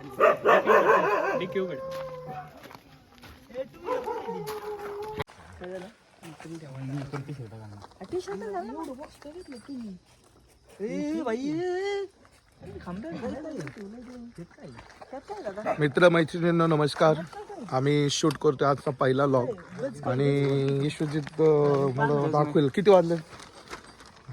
Dicky उघड मित्र मैत्रिणींनो नमस्कार. आम्ही शूट करतोय आजचा पहिला लॉग आणि विश्वजित मला दाखवेल. किती वाजले?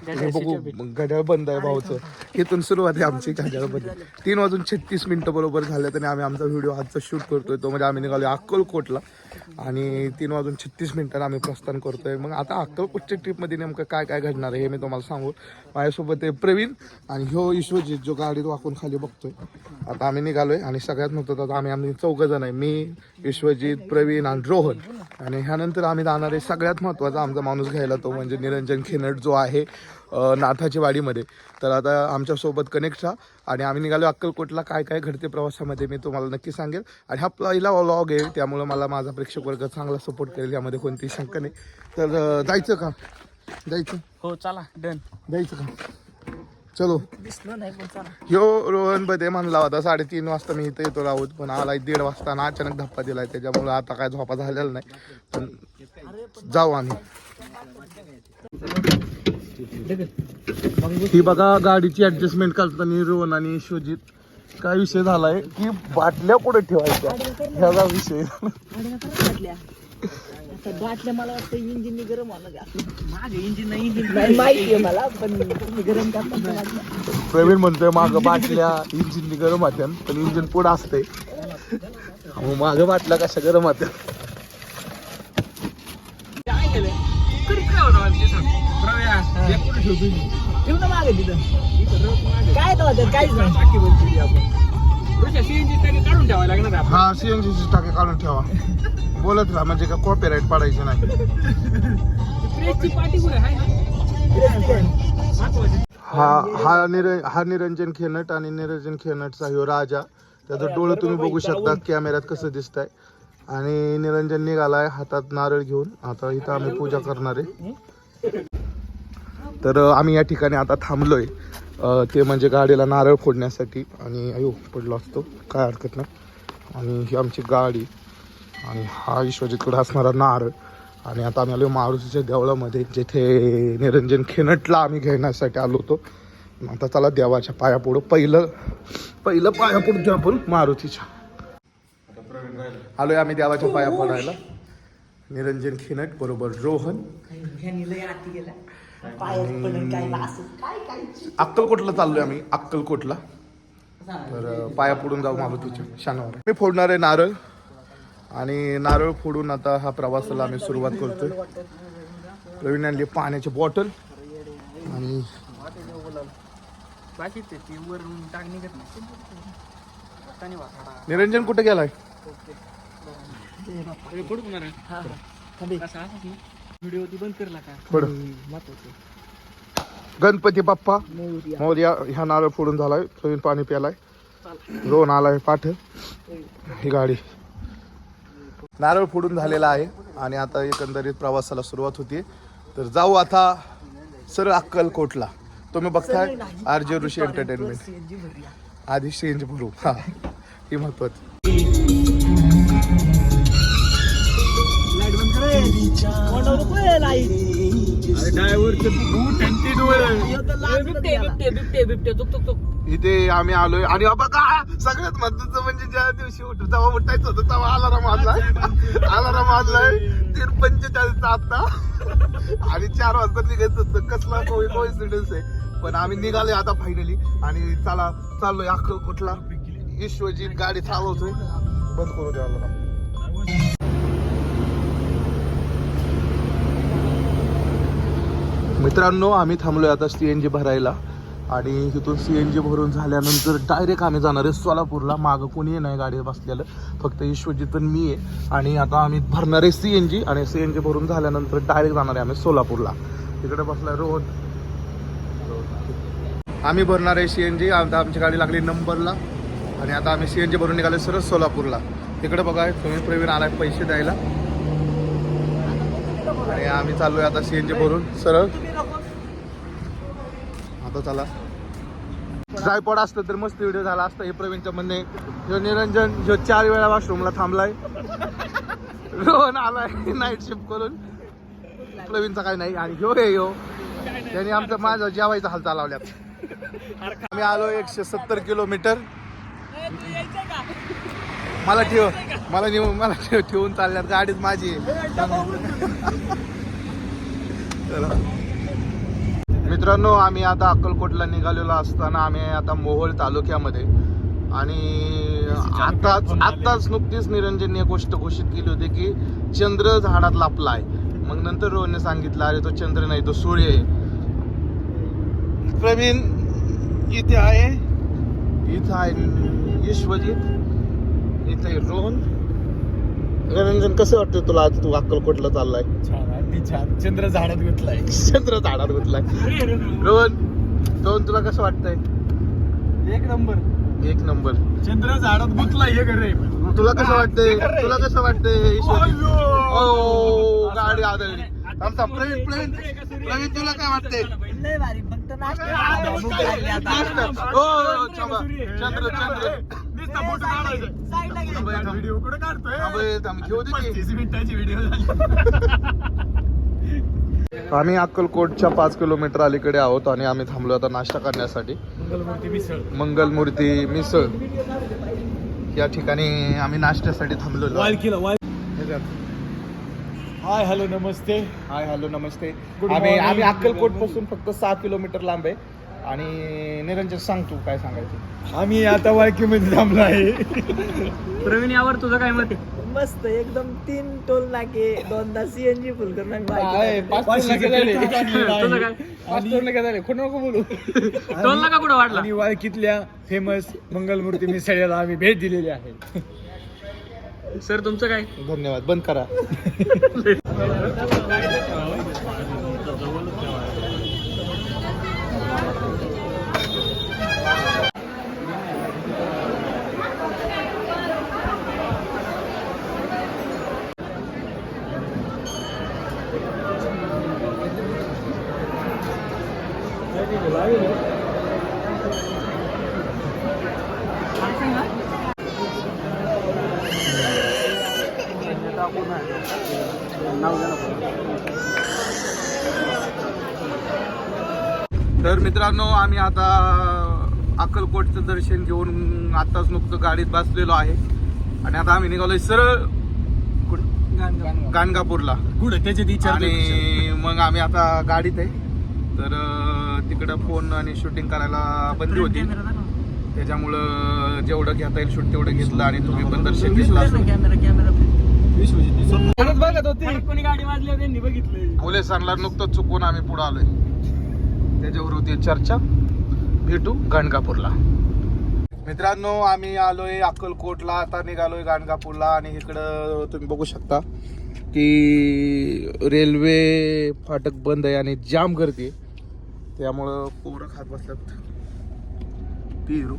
हे बघू घड्याळ बंद आहे भाऊचं. इथून सुरुवात आहे आमची घड्याळ बंद. तीन वाजून छत्तीस मिनिटं बरोबर झाल्या आणि आम्ही आमचा व्हिडिओ आजचा शूट करतोय तो म्हणजे आम्ही निघालो अक्कलकोटला. आणि तीन वाजून छत्तीस मिनिटाला आम्ही प्रस्थान करतोय. मग आता अक्कलकोटच्या ट्रिपमध्ये नेमकं काय काय घडणार आहे हे मी तुम्हाला सांगू. माझ्यासोबत आहे प्रवीण आणि ह्यो विश्वजित जो गाडीत वाकून खाली बघतोय. आता आम्ही निघालोय आणि सगळ्यात महत्त्वाचं आता आम्ही आम्ही चौघं जण आहे. मी विश्वजित प्रवीण आणि रोहन. आणि ह्यानंतर आम्ही जाणार आहे सगळ्यात महत्त्वाचा आमचा माणूस घ्यायला तो म्हणजे निरंजन खेनट जो आहे. नाथाची वाडीमध्ये. तर आता आमच्यासोबत कनेक्ट राहा आणि आम्ही निघालो अक्कलकोटला. काय काय घडते प्रवासामध्ये मी तुम्हाला नक्की सांगेल. आणि हा पहिला व्लॉग आहे त्यामुळं मला माझा प्रेक्षक वर्ग चांगला सपोर्ट करेल यामध्ये कोणतीही शंका नाही. तर जायचं का? जायचं? हो चला डन जायचं का? चलो. दिसलं नाही पण चला. ह्यो रोहन बदे म्हणला होता साडेतीन वाजता मी इथं येतो राहूत पण आलाय दीड वाजता अचानक धप्पा दिलाय त्याच्यामुळे आता काय झोपा झालेला नाही. पण जाऊ आम्ही. ही बघा गाडीची ऍडजस्टमेंट करताना रोहन आणि शोजित काय विषय झालाय की बाटल्या पुढे ठेवायच्या? ह्याचा विषय. बाटल्या मला वाटतं इंजिन गरम माझे इंजिन नाही इंजिन नाही माहिती आहे मला पण तुम्ही गरम करता प्रवीण म्हणतोय माग बाटल्या इंजिन गरम होत्या पण इंजिन पुढं असते माग बाटल्या कशा गरम होत्या काय काय? ठेव मागे तिथं. मागे. त्यात काहीच नाही. काढून ठेवायला लागणार हा सीएनजी ची टाके काढून ठेवा. बोलत राहा म्हणजे का कॉपीराईट पडायचं नाही. आहे हा हा निर हा निरंजन खेनट आणि निरंजन खेनटचा ह्यो राजा. त्याचं डोळं तुम्ही बघू शकता कॅमेऱ्यात कसं दिसतंय. आणि निरंजन निघालाय हातात नारळ घेऊन. आता इथं आम्ही पूजा करणार आहे. तर आम्ही या ठिकाणी आता थांबलोय. ते म्हणजे गाडीला नारळ फोडण्यासाठी. आणि अयो पडलो असतो. काय हरकत नाही. आणि ही आमची गाडी. आणि हा विश्वजितकडे असणारा नारळ आणि आता आम्ही आलो मारुतीच्या देवळामध्ये जिथे निरंजन खेनटला आम्ही घेण्यासाठी आलो होतो. आता चला देवाच्या पायापुढं पहिलं पहिलं पाया पडतो आपण मारुतीच्या. आलोय आम्ही देवाच्या पाया पडायला निरंजन खेनट बरोबर रोहन. अक्कलकोटला चाललोय आम्ही अक्कलकोटला. तर पाया पडून जाऊ मारुतीच्या शानावर. मी फोडणार आहे नारळ. आणि नारळ फोडून आता हा प्रवासाला आम्ही सुरुवात करतोय. प्रवीण आणली पाण्याची बॉटल आणि निरंजन कुठे गेलाय? हा गणपती बाप्पा मोर्या ह्या नारळ फोडून झालाय. प्रवीण पाणी प्यालाय. रोहन आलाय पाठ. ही गाडी. नारळ फोडून झालेला आहे आणि आता एकंदरीत प्रवासाला सुरुवात होती तर जाऊ आता सरळ अक्कलकोटला. तुम्ही बघताय आर जे ऋषी एंटरटेनमेंट आधी चेंज भरू. हा ही महत्वाची. बिबटे बिबटे बिबटे बिबटे. तुक तुक तुक. इथे आम्ही आलोय. आणि बघा सगळ्यात महत्वाचं म्हणजे ज्या दिवशी उठ तेव्हा उठायचं होतं तेव्हा अलाराम वाजलाय. अलाराम वाजलाय. तीन पंचेचाळीसचा आता. आणि चार वाजता निघायचं होतं. कसला कोइन्सिडन्स आहे. पण आम्ही निघालोय आता फायनली आणि चला चाललोय अखरो कुठला ईश्वरजी गाडी चालवतोय. बंद करू द्या अलाराम. मित्रांनो आम्ही थांबलोय आता सी एन जी भरायला. आणि इथून सी एन जी भरून झाल्यानंतर डायरेक्ट आम्ही जाणार आहे सोलापूरला. मागं कोणी नाही गाडी बसलेलं. फक्त विश्वजित आणि मी आहे. आणि आता आम्ही भरणार आहे सी एन जी आणि सी एन जी भरून झाल्यानंतर डायरेक्ट जाणार आहे आम्ही सोलापूरला. तिकडे बसला रोहन. आम्ही भरणार आहे सी एन जी आता आमची गाडी लागली नंबरला. आणि आता आम्ही सी एन जी भरून निघाले सरळ सोलापूरला. तिकडे बघा तुम्ही प्रवीण आलाय पैसे द्यायला. आणि आम्ही चाललोय आता सी एन जी भरून. सरळ. आता चला. ट्रायपॉड असतं तर मस्त व्हिडिओ झाला असता हे प्रवीणचं म्हणणे. ह्यो निरंजन ह्यो चार वेळा वॉशरूमला थांबलाय. रोहन आलाय नाईट शिफ्ट करून. प्रवीणचा काय नाही आणि ह्यो हे ह्यो. त्यांनी आमचं माझं जेवायचा हाल चालवल्यात. आम्ही आलो एकशे सत्तर किलोमीटर. मला ठेव मला नेऊ मला ठेव ठेवून चालल्यात. गाडीच माझी आहे. मित्रांनो आम्ही आता अक्कलकोटला निघालेलो असताना आम्ही आता मोहोळ तालुक्यामध्ये. आणि आताच आताच नुकतीच निरंजनने एक गोष्ट घोषित केली होती की चंद्र झाडात लापला आहे मग नंतर रोहनने सांगितलं अरे तो चंद्र नाही तो सूर्य आहे. प्रवीण इथे आहे. इथं आहे विश्वजित इथे रोहन. निरंजन कसं वाटतं तुला आज तू अक्कलकोटला चाललाय? अगदी छान. चंद्र झाडात गुतलाय. चंद्र झाडात गुतलाय. रोहन रोहन तुला कसं वाटतंय? एक नंबर. एक नंबर. चंद्र झाडात गुतलाय हे घर तुला कसं वाटतंय? तुला कसं वाटतंय? ओ गाडी आदळली. आमचा प्रवीण प्रवीण. प्रवीण तुला काय वाटतंय. ओ थांबा. चंद्र चंद्र. व्हिडिओ कुठे काढतोय. हे घेऊ दे मिनिटाची व्हिडिओ झाली. आम्ही अक्कलकोटच्या पाच किलोमीटर अलीकडे आहोत आणि आम्ही थांबलो आता नाश्ता करण्यासाठी. मंगलमूर्ती मिसळ. मंगलमूर्ती मिसळ. या ठिकाणी आम्ही नाश्त्यासाठी वाल हाय हॅलो नमस्ते. हाय हॅलो नमस्ते. आम्ही अक्कलकोटपासून फक्त सहा किलोमीटर लांब आहे. आणि निरंजन सांग तू काय सांगायचं? आम्ही आता वाळकीमध्ये थांबलो आहे. प्रवीण यावर तुझं काय मत आहे? मस्त एकदम तीन टोल नाके दोनदा सीएनजी फुल टोल नका कुठं वाढला? आणि वाळकीतल्या फेमस मंगलमूर्ती मिसळ्याला आम्ही भेट दिलेली आहे. सर तुमचं काय? धन्यवाद. बंद करा. तर मित्रांनो आम्ही आता अक्कलकोटचं दर्शन घेऊन आताच नुकतं गाडीत बसलेलो आहे. आणि आता आम्ही निघालोय सरळ? गाणगापूरला. कुठं? त्याच्यात विचार आणि मग आम्ही आता गाडीत आहे. तर तिकडं फोन आणि शूटिंग करायला बंदी होती. त्याच्यामुळं जेवढं घेता येईल शूट तेवढं घेतलं आणि तुम्ही पण दर्शन घेतलं. असेल कॅमेरा कॅमेरा परत बघत होती. परत कोणी गाडी वाजली त्यांनी बघितलं. पोलिसांना नुकतंच चुकून आम्ही पुढे आलोय. त्याच्यावर होती चर्चा. भेटू गाणगापूरला. मित्रांनो आम्ही आलोय अक्कलकोटला. आता निघालोय गाणगापूरला आणि इकडं तुम्ही बघू शकता की रेल्वे फाटक बंद आहे आणि जाम गर्दी आहे. त्यामुळं पोरं खात बसल्यात. पिरू.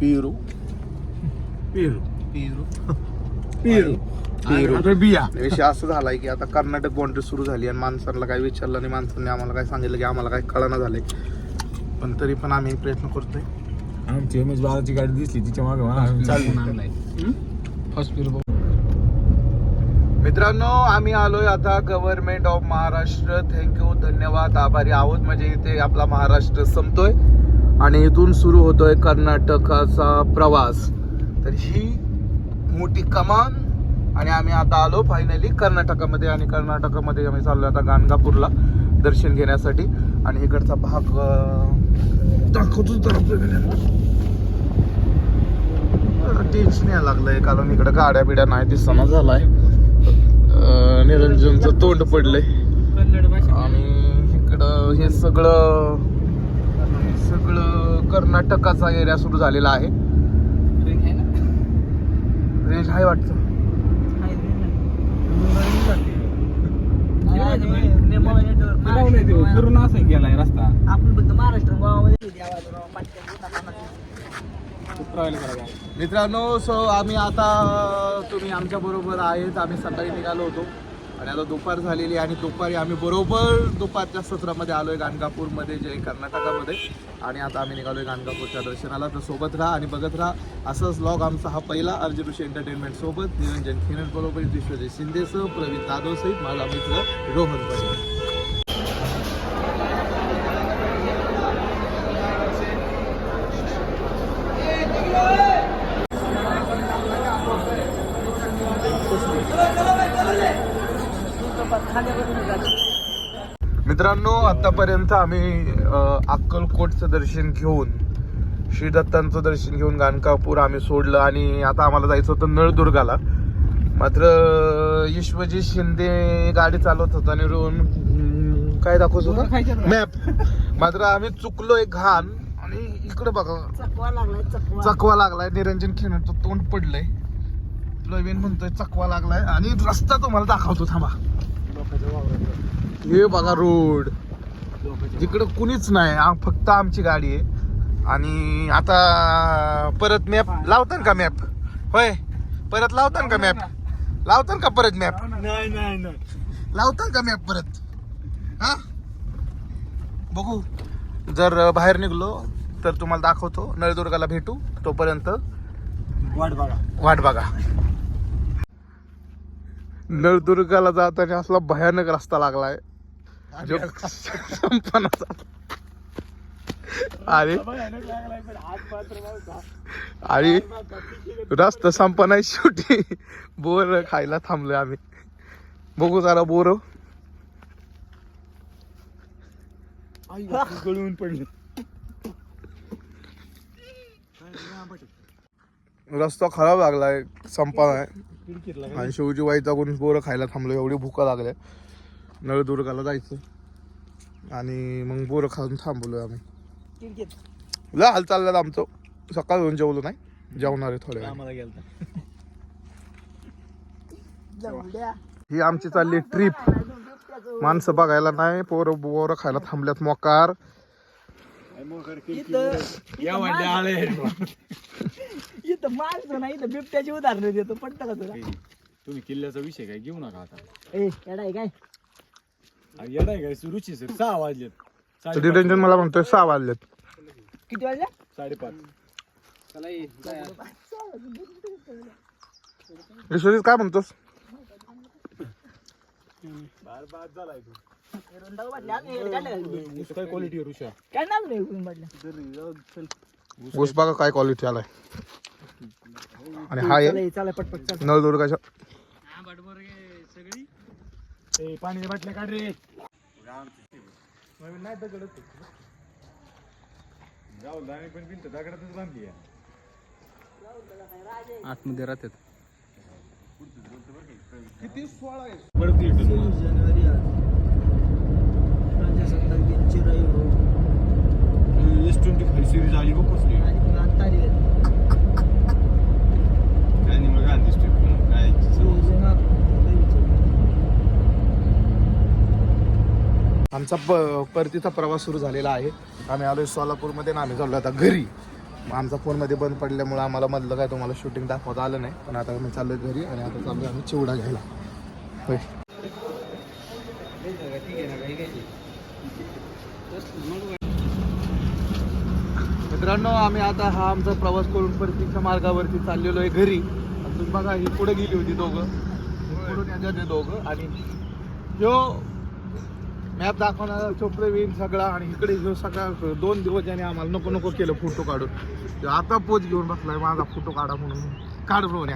पिरू. पेरू. पिरू. पेरू. पेरू. आता बिया. विषय असं झालाय की आता कर्नाटक बाउंड्री सुरू झाली आणि माणसांना काय विचारलं नाही माणसांनी आम्हाला काय सांगितलं की आम्हाला काय कळना झालंय. पण तरी पण आम्ही प्रयत्न करतोय. आमची एम एच बाराची गाडी दिसली तिच्यामागे मित्रांनो आम्ही आलोय आता गव्हर्नमेंट ऑफ महाराष्ट्र. थँक्यू धन्यवाद आभारी आहोत. म्हणजे इथे आपला महाराष्ट्र संपतोय. आणि इथून सुरू होतोय कर्नाटकाचा प्रवास. तर ही मोठी कमान. आणि आम्ही आता आलो फायनली कर्नाटकामध्ये आणि कर्नाटकामध्ये आम्ही चाललो आता गाणगापूरला दर्शन घेण्यासाठी. आणि इकडचा भाग दाखवतो दाखवतोच तर टेन्शन यायला लागलंय. कारण इकडं गाड्या बिड्या नाही दिसताना झालाय. अं, निरंजनचं तोंड पडलंय. आणि इकडं हे सगळं सगळं कर्नाटकाचा एरिया सुरू झालेला आहे. रेंज आहे वाटतं. फिरून असं गेलाय रस्ता. आपण फक्त महाराष्ट्र मित्रांनो सो आम्ही आता तुम्ही आमच्या बरोबर आहेत. आम्ही सकाळी निघालो होतो. आणि आता दुपार झालेली आहे आणि दुपारी आम्ही बरोबर दुपारच्या सत्रामध्ये आलोय गाणगापूरमध्ये जे कर्नाटकामध्ये. आणि आता आम्ही निघालोय गाणगापूरच्या दर्शनाला. तर सोबत राहा आणि बघत राहा. असाच ब्लॉग आमचा हा पहिला अर्जुन ऋषी एंटरटेनमेंट सोबत. निरंजन खेनट बरोबर विश्वजित शिंदेसह प्रवीण जाधव सहित माझा मित्र रोहन पटेल. मित्रांनो आतापर्यंत आम्ही अक्कलकोटचं दर्शन घेऊन श्री दत्तांचं दर्शन घेऊन गाणगापूर आम्ही सोडलं आणि आता आम्हाला जायचं होतं नळदुर्गाला. मात्र विश्वजित शिंदे गाडी चालवत होता आणि रोहन काय दाखवत होता? मॅप. मात्र आम्ही चुकलोय घाण आणि इकडे बघा. चकवा लागलाय चकवा. चकवा लागलाय. निरंजन खेळण्याचं तोंड पडलंय. प्रवीण म्हणतोय चकवा लागलाय. आणि रस्ता तुम्हाला दाखवतो थांबा. हे बघा रोड. जिकडं कुणीच नाही आ- फक्त आमची गाडी आहे. आणि आता परत मॅप लावतान का मॅप होय. परत लावतान का मॅप लावतान का परत मॅप नाही नाही नाही. लावतान का मॅप परत? हा? बघू. जर अ, बाहेर निघलो तर तुम्हाला दाखवतो. नळदुर्गाला भेटू तोपर्यंत. वाट बघा. वाट बघा. नळदुर्गाला जाताना असला भयानक रस्ता लागलाय. संपन्नाचा आणि आणि रस्ता संपना शेवटी बोर खायला थांबलोय आम्ही. बघू जरा बोर. गळून पडले. रस्ता खराब लागलाय संपना आणि शिवजी वाईचा कोण बोरं खायला थांबलो एवढी भुका लागल्या नळदुर्गाला जायचं. आणि मग बोरं खाऊन थांबलोय आम्ही. लय हाल चालल्यात आमचं. सकाळ होऊन जेवलो नाही जेवणार आहे थोड्या ही आमची चालली ट्रिप माणसं बघायला नाही पोरं बोरं खायला थांबल्यात मोकार. इथं माणसं नाही इथं बिबट्याची उदाहरणं देतो पडतं का तुला? तुम्ही किल्ल्याचा विषय काय घेऊ नका आता. ए येडाय काय? काय? रुची सर सहा वाजलेत. मला म्हणतोय सहा वाजलेत. किती वाजल्या साडेपाच. विश्वजित काय म्हणतोस? बार बाद झालाय तू. हे तुम्ही? काय क्वालिटी रुषा काय नाव नाही वाटल्या ऊस बघा काय क्वालिटी आलाय. आणि हा आहे चला चला पटपट चला नळदुर्गाच्या. ए बाटल्या काढ रे जाऊ पण भिंत दगडातच बांधली आतमध्ये राहतात. किती सोळा आहे? ट्वेंटी फाईव्ह सिरीज आली बघ कसली. आली. काय नाही मग गांधी स्ट्रीट काय. आमचा प परतीचा प्रवास सुरू झालेला आहे. आम्ही आलोय सोलापूरमध्ये आणि आम्ही चाललो आता घरी. मग आमचा फोनमध्ये बंद पडल्यामुळे आम्हाला मधलं काय तुम्हाला शूटिंग दाखवता आलं नाही. पण आता आम्ही चाललोय घरी आणि आता चाललोय आम्ही चिवडा घ्यायला. होय. मित्रांनो आम्ही आता हा आमचा प्रवास करून परतीच्या मार्गावरती चाललेलो आहे घरी. तुम्ही बघा ही पुढे गेली होती दोघं. पुढून याच्यात हे दोघं. आणि ह्यो मॅप दाखवणारा चोप्रवीण सगळा. आणि इकडे ह्यो सगळा दोन दिवस त्याने आम्हाला नको नको केलं फोटो काढून. आता पोच घेऊन बसलाय माझा फोटो काढा म्हणून. काढ म्हणून